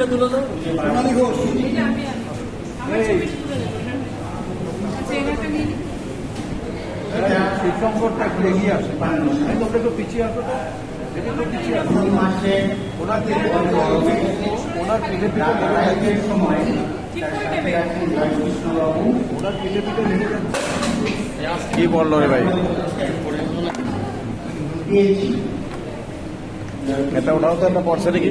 ছবিটা তুলে দাও সোনালী ঘোষ দেবো আচ্ছা এগিয়ে আসে তোমরা একটু পিছিয়ে আসো তো। ওনার পিঠে সময় ওনার পিঠে কি বলল রে ভাই? এটা ওটাও তো একটা পড়ছে নাকি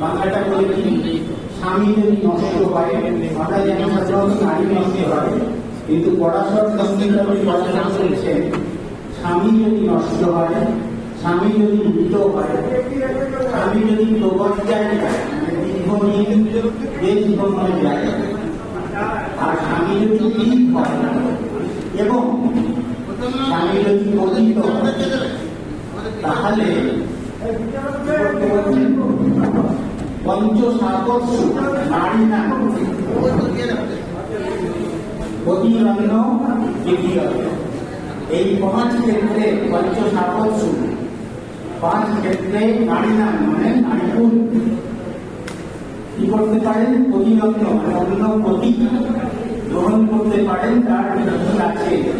বাংলাটা বলে কি স্বামী যদি নষ্ট হয় আমরা যেন সাধারণত নারী নষ্ট হয় কিন্তু পড়াশোনার পড়াশোনা করেছেন স্বামী যদি নষ্ট হয় স্বামী যদি মৃত হয় স্বামী যদি প্রবর্তায় যায় আর স্বামী যদি এবং স্বামী যদি তাহলে পঞ্চসাগর নারী না অতিরণ্য এই পাঁচ ক্ষেত্রে পঞ্চসাগর পাঁচ ক্ষেত্রে নারী নাম মানে নারীকুল কি করতে পারেন? প্রতিরত্ন মানে অন্য প্রতীক গ্রহণ করতে পারেন, তার বিধি আছে।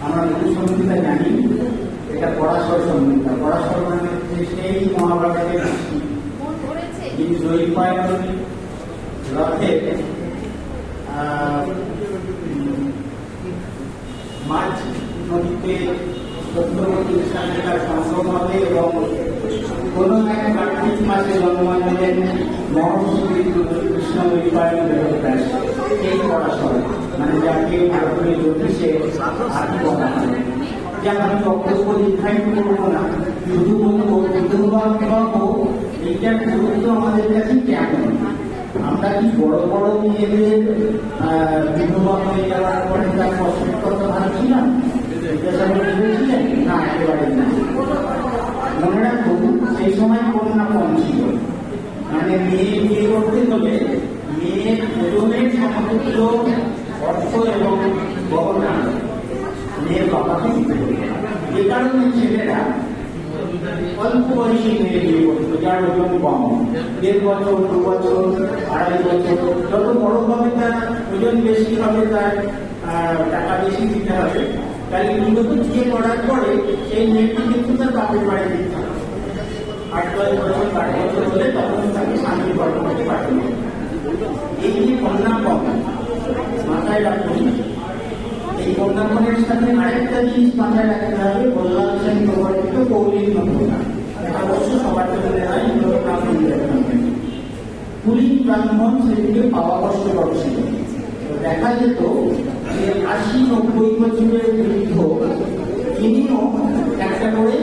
আমরা সংহিতা জানি। এটা পরাশর সংহিতা পরাশর মানে সেই মহাভারতের জৈপায়ন মার্চ নদীতে সত্যবতী স্থানে এবং কোন এক কার্তিক মাসে মহর্ষি কৃষ্ণ জৈপায়ন বেদব্যাস এই মানে যাকে ভারতীয় জ্যোতিষে আদি বলা হয় যা আমি বক্তব্য দীর্ঘায়িত করব না শুধু বলব বিধবা বিবাহ এইটার গুরুত্ব আমাদের কাছে কেমন? আমরা কি বড় বড় মেয়েদের বিধবা হয়ে যাওয়ার পরে তার কষ্টের ভাবছিলাম? ভেবেছিলেন না, একেবারে না। মনে রাখুন সেই সময় কন্যা কম ছিল। মানে মেয়ে বিয়ে করতে হলে মেয়ের ওজনের সমতুল্য অর্থ এবং গহনা মেয়ের বাবাকে দিতে হতো। যে কারণে ছেলেরা অল্প বয়সী মেয়ে বিয়ে করতো যার ওজন কম দেড় বছর দু বছর আড়াই বছর যত বড় হবে তার ওজন বেশি হবে তার টাকা বেশি দিতে হবে তাহলে কিন্তু বিয়ে করার পরে সেই মেয়েটি কিন্তু তার বাপের বাড়ি দিতে হবে আট দশ বছর আট বছর হলে তখন তাকে শান্তি বর্তমানে পাঠানো। এই যে কন্যা কম মাথায় রাখুন এই কন্যাপনের সাথে আরেকটা জিনিস মাথায় রাখতে হবে, বললাম সেন প্রবর্তিত কৌলিক নমুনা এটা অবশ্য সবার জন্য হয় পুলিশ ব্রাহ্মণ পাওয়া কষ্টকর ছিল দেখা যেত যে আশি নব্বই বছরের বৃদ্ধ, তিনিও একটা করে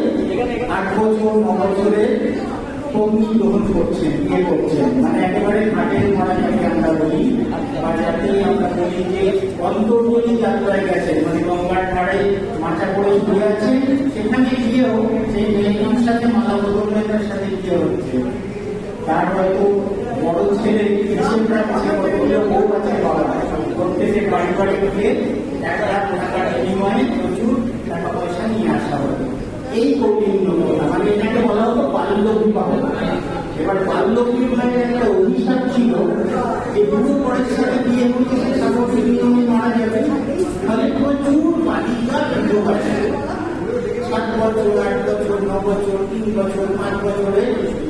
আট বছর, ন বছরের পত্নী গ্রহণ করছেন, বিয়ে করছেন। মানে একেবারে ঘাটের মারা যাকে আমরা বলি বা যাতে আমরা বলি যে অন্তর্বলী যাত্রায় গেছেন মানে গঙ্গার ধারে মাথা করে শুয়ে আছে সেখানে গিয়েও সেই মেয়েটির সাথে মালা বদলের সাথে বিয়ে হচ্ছে। তার হয়তো বড় ছেলে বউ প্রত্যেকের বাড়ি বাড়ি গিয়ে এক লাখ টাকার বিনিময়ে প্রচুর টাকা পয়সা নিয়ে আসা হতো এই কৌলিন্য মানে এটাকে বলা হতো বাল্য বিবাহ এবার বাল্য বিবাহের একটা অভিশাপ ছিল। এই দুটো পরের সাথে বিয়ে করতে সামগ্রী নিয়মে মারা যাবে তাহলে প্রচুর বালিকা বিধবা ছিল। সাত বছর আট বছর, তিন বছর, পাঁচ বছরে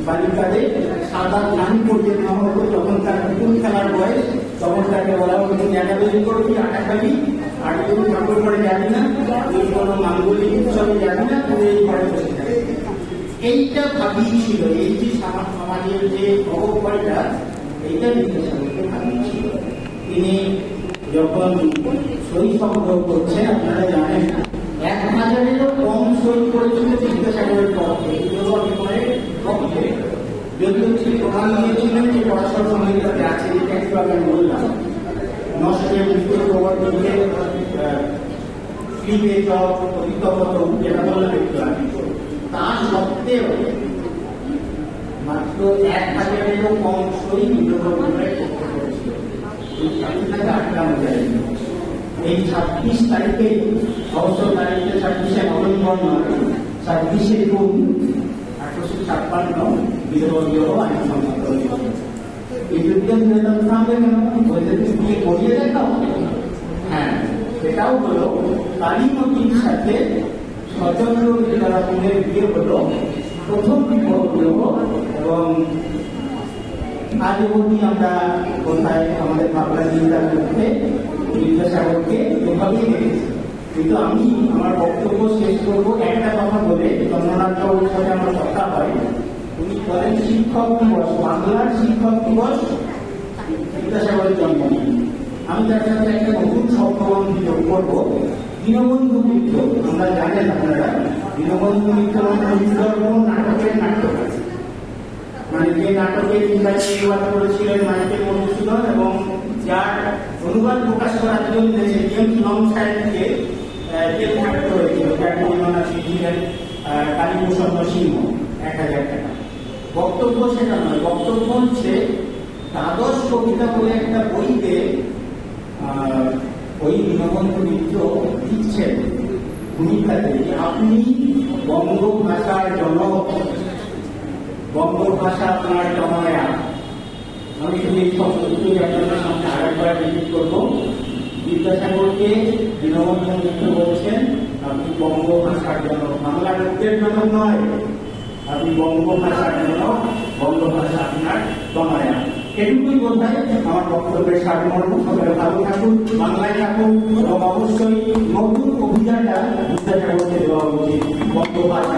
বালিকাদের সাদা ধান করতে নেওয়া হতো যখন তার নতুন খেলার বয়স, তখন তাকে বলা হতো তুমি তৈরি করবি, আটা খাবি, আর তুমি ঠাকুর করে যাবি না তুই কোনো মাঙ্গলিক উৎসবে যাবি না তুমি এই ঘরে বসে এইটা ভাবিয়েছিল এই যে সমাজের যে অবক্ষয়টা এইটা বিদ্যাসাগরকে ভাবিয়েছিল তিনি যখন সই সংগ্রহ করছে আপনারা জানেন, এক হাজারেরও সই করেছিল বিদ্যাসাগরের বিবাহের পক্ষে। যদিও তিনি প্রমাণ দিয়েছিলেন যে পড়াশোনা সংহিতাতে আছে যেটা একটু আগে বললাম। নষ্টের মৃত্যুর প্রবর্তনকে আগে। তা সত্ত্বেও মাত্র এক হাজারেরও কম সই বিদ্রোহের পক্ষে করেছিল আটকানো যায়নি এই ছাব্বিশ তারিখে অবসর তারিখে ছাব্বিশে নভেম্বর নয়, ছাব্বিশে জুন আঠারোশো ছাপ্পান্ন বিধবীয় আইন সম্মত এই যুদ্ধে বিনোদন থামবে কেন? হ্যাঁ সেটাও হলো কালীমতির সাথে স্বতন্ত্র বিদ্যারাপুরের বিয়ে হলো প্রথম বিবাহ এবং আজ অবধি আমরা কোথায় আমাদের ভাবনা চিন্তার মধ্যে বিদ্যাসাগরকে এভাবেই দেখেছি কিন্তু আমি আমার বক্তব্য শেষ করব একটা কথা বলে চন্দ্রনাথ সাথে আমার কথা হয়, উনি বলেন শিক্ষক দিবস, বাংলার শিক্ষক দিবস বিদ্যাসাগরের জন্মদিন আমি তার সাথে একটা নতুন শব্দবন্ধ করব। দীনবন্ধু মিত্র, আমরা জানেন, আপনারা দীনবন্ধু মিত্র সুন্দরবন নাটকের নাটক আছে। যে নাটকের ইংরাজি অনুবাদ করেছিলেন মাইকেল মধুসূদন এবং যার অনুবাদ প্রকাশ করার জন্য জেমস লং সাহেবকে জেল হয়েছিল, যার পরিমাণা ছিলেন কালীভূষণ সিংহ, এক হাজার টাকা। বক্তব্য সেটা নয়, বক্তব্য হচ্ছে দ্বাদশ কবিতা বলে একটা বইতে ওই দীনবন্ধু মিত্র লিখছেন ভূমিকাতে আপনি বঙ্গভাষার জনক বঙ্গ ভাষা আপনার জমায়া। আমি শুধু এই শব্দটুকু আপনাদের সামনে আরেকবার রিপিট করব। বিদ্যাসাগরকে দীনবন্ধু মিত্র বলছেন, আপনি বঙ্গ ভাষার জনক। বাংলা লোকদের জনক নয়। আপনি বঙ্গ ভাষার জনক, বঙ্গ ভাষা আপনার জমায়া। এটুকুই বোঝায় আমার বক্তব্যের সারমর্ম সকলে ভালো থাকুন, বাংলায় থাকুন, এবং অবশ্যই নতুন অভিযানটা বিদ্যাসাগরকে দেওয়া উচিত, বঙ্গ ভাষা